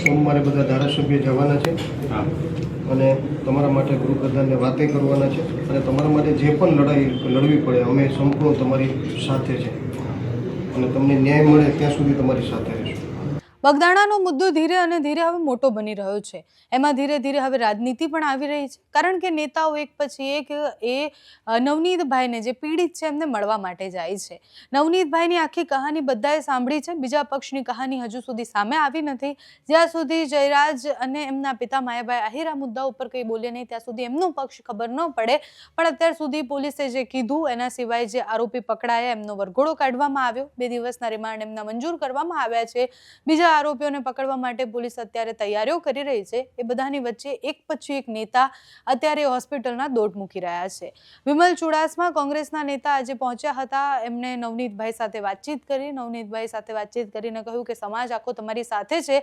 સોમવારે બધા ધારાસભ્ય જવાના છે. હા. અને તમારા માટે ગૃહપ્રધાનને વાતે કરવાના છે. અને તમારા માટે જે પણ લડાઈ લડવી પડે અમે સંપૂર્ણ તમારી સાથે છે. અને તમને ન્યાય મળે ત્યાં સુધી તમારી સાથે રહીશું. બગદાણાનો મુદ્દો ધીરે અને ધીરે હવે મોટો બની રહ્યો છે. એમાં ધીરે ધીરે હવે રાજનીતિ પણ આવી રહી છે. કારણ કે નેતાઓ એક પછી એક એ નવનીતભાઈને જે પીડિત છે એમને મળવા માટે જાય છે. નવનીતભાઈની આખી કહાની બધાએ સાંભળી છે. બીજા પક્ષની કહાની હજુ સુધી સામે આવી નથી. જ્યાં સુધી જયરાજ અને એમના પિતા માયાભાઈ આહિર આ મુદ્દા ઉપર કંઈ બોલે નહીં, ત્યાં સુધી એમનો પક્ષ ખબર ન પડે. પણ અત્યાર સુધી પોલીસે જે કીધું, એના સિવાય જે આરોપી પકડાયા, એમનો વરઘોડો કાઢવામાં આવ્યો. બે દિવસના રિમાન્ડ એમના મંજૂર કરવામાં આવ્યા છે. બીજા આરોપીઓને પકડવા માટે પોલીસ અત્યારે તૈયારીઓ કરી રહી છે. એ બધાની વચ્ચે એક પછી એક નેતા અત્યારે હોસ્પિટલના દોટ મૂકી રહ્યા છે. વિમલ ચુડાસમા કોંગ્રેસના નેતા આજે પહોંચ્યા હતા. એમણે નવનીતભાઈ સાથે વાતચીત કરી. નવનીતભાઈ સાથે વાતચીત કરીને કહ્યું કે સમાજ આખો તમારી સાથે છે.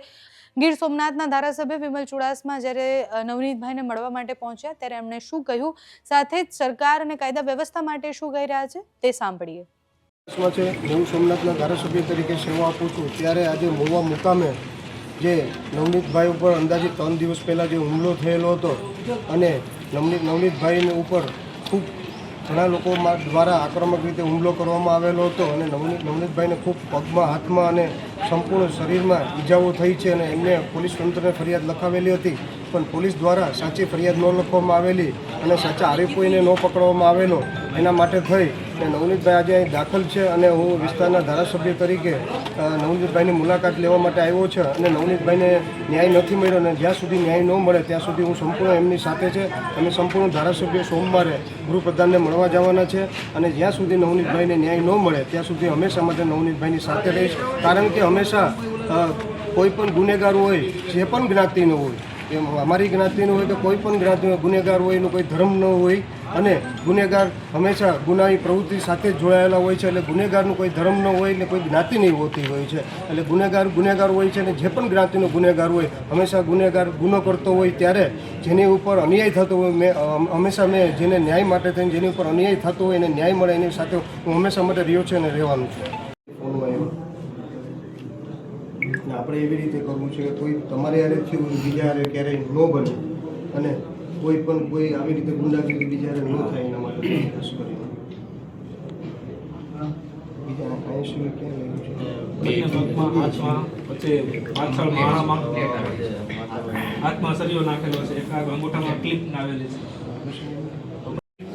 ગીર સોમનાથના ધારાસભ્ય વિમલ ચુડાસમા જ્યારે નવનીતભાઈને મળવા માટે પહોંચ્યા ત્યારે એમણે શું કહ્યું? સાથે જ સરકાર અને કાયદા વ્યવસ્થા માટે શું કહી રહ્યા છે? તે સાંભળીએ. માં છે, હું સોમનાથના ધારાસભ્ય તરીકે સેવા આપું છું. ત્યારે આજે મોવા મુકામે જે નવનીતભાઈ ઉપર અંદાજે ત્રણ દિવસ પહેલાં જે હુમલો થયેલો હતો અને નવનીત નવનીતભાઈને ઉપર ખૂબ ઘણા લોકો દ્વારા આક્રમક રીતે હુમલો કરવામાં આવેલો હતો અને નવનીત નવનીતભાઈને ખૂબ પગમાં, હાથમાં અને સંપૂર્ણ શરીરમાં ઈજાઓ થઈ છે અને એમને પોલીસ તંત્રને ફરિયાદ લખાવેલી હતી. પણ પોલીસ દ્વારા સાચી ફરિયાદ ન લખવામાં આવેલી અને સાચા આરોપીને ન પકડવામાં આવેલો. એના માટે થઈ અને નવનીતભાઈ આજે અહીં દાખલ છે અને હું વિસ્તારના ધારાસભ્ય તરીકે નવનીતભાઈની મુલાકાત લેવા માટે આવ્યો છે અને નવનીતભાઈને ન્યાય નથી મળ્યો અને જ્યાં સુધી ન્યાય ન મળે ત્યાં સુધી હું સંપૂર્ણ એમની સાથે છે. અને સંપૂર્ણ ધારાસભ્ય સોમવારે ગૃહપ્રધાનને મળવા જવાના છે અને જ્યાં સુધી નવનીતભાઈને ન્યાય ન મળે ત્યાં સુધી હંમેશા માટે નવનીતભાઈની સાથે રહીશ. કારણ કે હંમેશા કોઈ પણ ગુનેગાર હોય, જે પણ જ્ઞાતિનો હોય એમ અમારી જ્ઞાતિનું હોય કે કોઈ પણ જ્ઞાતિનો ગુનેગાર હોય એનો કોઈ ધર્મ ન હોય અને ગુનેગાર હંમેશા ગુનાની પ્રવૃત્તિ સાથે જોડાયેલા હોય છે એટલે ગુનેગારનું કોઈ ધર્મ ન હોય એટલે કોઈ જ્ઞાતિ નહીં હોતી હોય છે. એટલે ગુનેગાર ગુનેગાર હોય છે અને જે પણ જ્ઞાતિનો ગુનેગાર હોય, હંમેશા ગુનેગાર ગુનો કરતો હોય ત્યારે જેની ઉપર અન્યાય થતો હોય, મેં હંમેશા મેં જેને ન્યાય માટે થઈને જેની ઉપર અન્યાય થતો હોય એને ન્યાય મળે એની સાથે હું હંમેશા માટે રહ્યો છે અને રહેવાનું છું ફોનમાં એમાં ને આપણે એવી રીતે કરવું છે કે કોઈ તમારે હારે થયું હોય બીજા હારે ક્યારેય ન બને. અને કોઈ પણ કોઈ આવી રીતે ગુંડાગીરી બીજા હારે ન થાય એના માટે ખાસ કરીને. બીજા કાંઈ શું ક્યાં લેવું છે? હાથમાં પછી પાછળ હાથમાં સરિયો નાખેલો છે. એક આ અંગૂઠામાં ક્લિપ નાવેલી છે.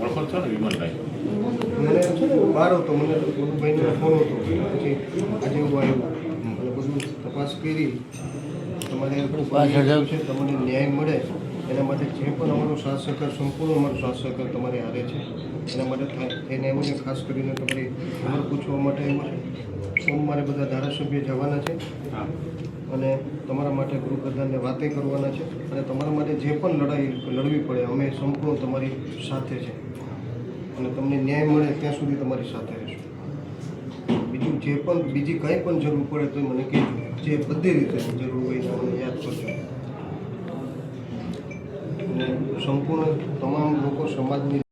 ઓળખો છો ને વિમલભાઈ? મને એમ છે ને હું હતો મને ભાઈને ફોન હતો. પછી આજે હું આવ્યો. બધું તપાસ કરી તમારે હજાર છે તમને ન્યાય મળે એના માટે જે પણ અમારો સાથ સહકાર સંપૂર્ણ અમારો સાથ સહકાર તમારે હારે છે. એના માટે થઈને એવું છે ખાસ કરીને તમારી ખબર પૂછવા માટે એવું છે સોમવારે બધા ધારાસભ્ય જવાના છે. અને તમારા માટે ગૃહપ્રધાનને વાતે કરવાના છે. અને તમારા માટે જે પણ લડાઈ લડવી પડે અમે સંપૂર્ણ તમારી સાથે છે. અને તમને ન્યાય મળે ત્યાં સુધી તમારી સાથે રહીશું. બીજું જે પણ બીજી કંઈ પણ જરૂર પડે તો મને કહેજો. જે બધી રીતે જરૂર હોય તો મને યાદ કરજો. અને સંપૂર્ણ તમામ લોકો સમાજની